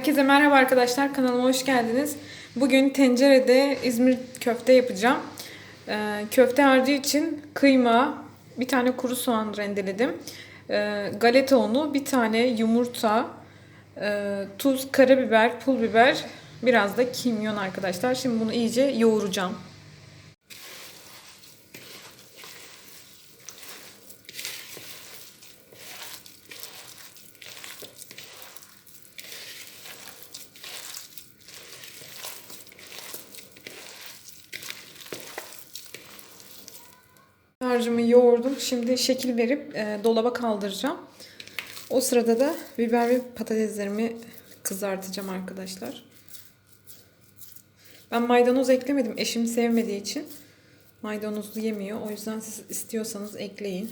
Herkese merhaba arkadaşlar. Kanalıma hoş geldiniz. Bugün tencerede İzmir köfte yapacağım. Ee, köfte harcı için kıyma, bir tane kuru soğan rendeledim. Ee, galeta unu, bir tane yumurta, e, tuz, karabiber, pul biber, biraz da kimyon arkadaşlar. Şimdi bunu iyice yoğuracağım. Harcımı yoğurdum. Şimdi şekil verip e, dolaba kaldıracağım. O sırada da biber ve patateslerimi kızartacağım arkadaşlar. Ben maydanoz eklemedim. Eşim sevmediği için maydanozlu yemiyor. O yüzden siz istiyorsanız ekleyin.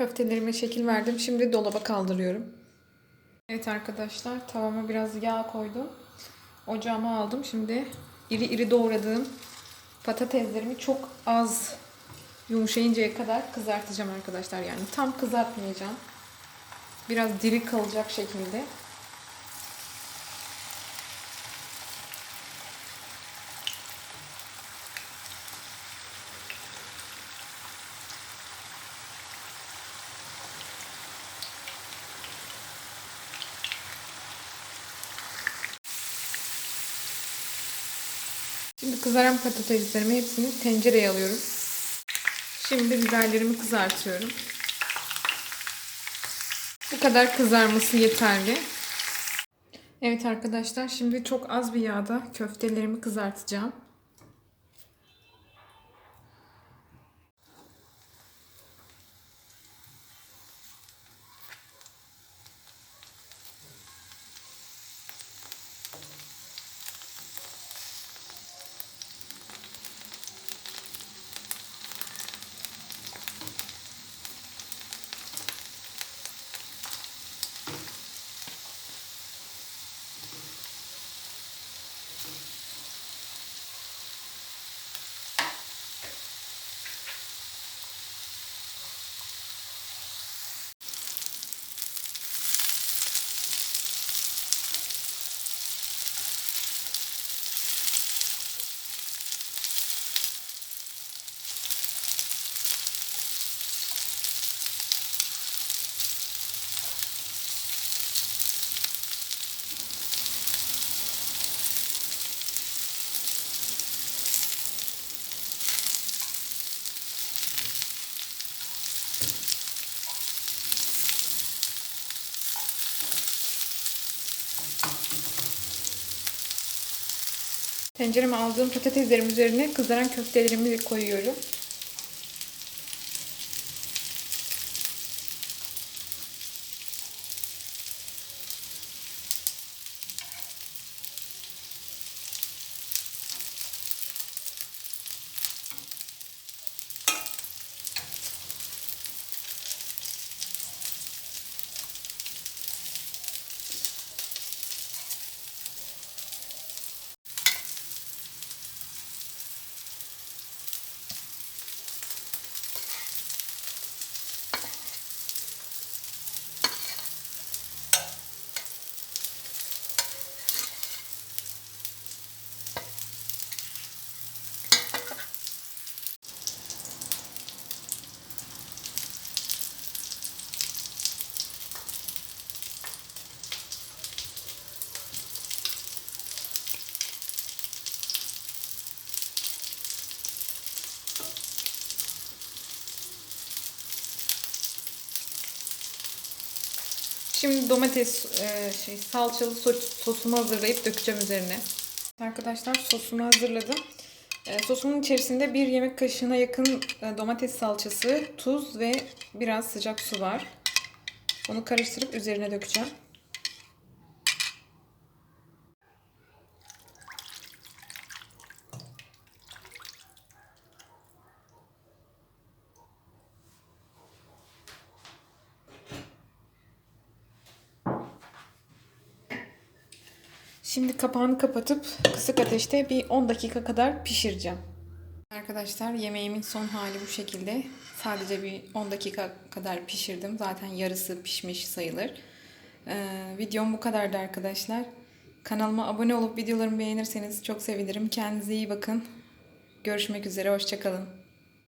Köftelerime şekil verdim. Şimdi dolaba kaldırıyorum. Evet arkadaşlar tavama biraz yağ koydum. Ocağıma aldım. Şimdi iri iri doğradığım patateslerimi çok az yumuşayıncaya kadar kızartacağım arkadaşlar. Yani tam kızartmayacağım. Biraz diri kalacak şekilde. Şimdi kızaran patateslerimi hepsini tencereye alıyorum. Şimdi biberlerimi kızartıyorum. Bu kadar kızarması yeterli. Evet arkadaşlar şimdi çok az bir yağda köftelerimi kızartacağım. Tencereme aldığım patateslerim üzerine kızaran köftelerimi koyuyorum. Şimdi domates e, şey salçalı sos- sosumu hazırlayıp dökeceğim üzerine. Arkadaşlar sosumu hazırladım. E, sosumun içerisinde bir yemek kaşığına yakın e, domates salçası, tuz ve biraz sıcak su var. Onu karıştırıp üzerine dökeceğim. Şimdi kapağını kapatıp kısık ateşte bir 10 dakika kadar pişireceğim. Arkadaşlar yemeğimin son hali bu şekilde. Sadece bir 10 dakika kadar pişirdim. Zaten yarısı pişmiş sayılır. Ee, videom bu kadardı arkadaşlar. Kanalıma abone olup videolarımı beğenirseniz çok sevinirim. Kendinize iyi bakın. Görüşmek üzere. Hoşçakalın.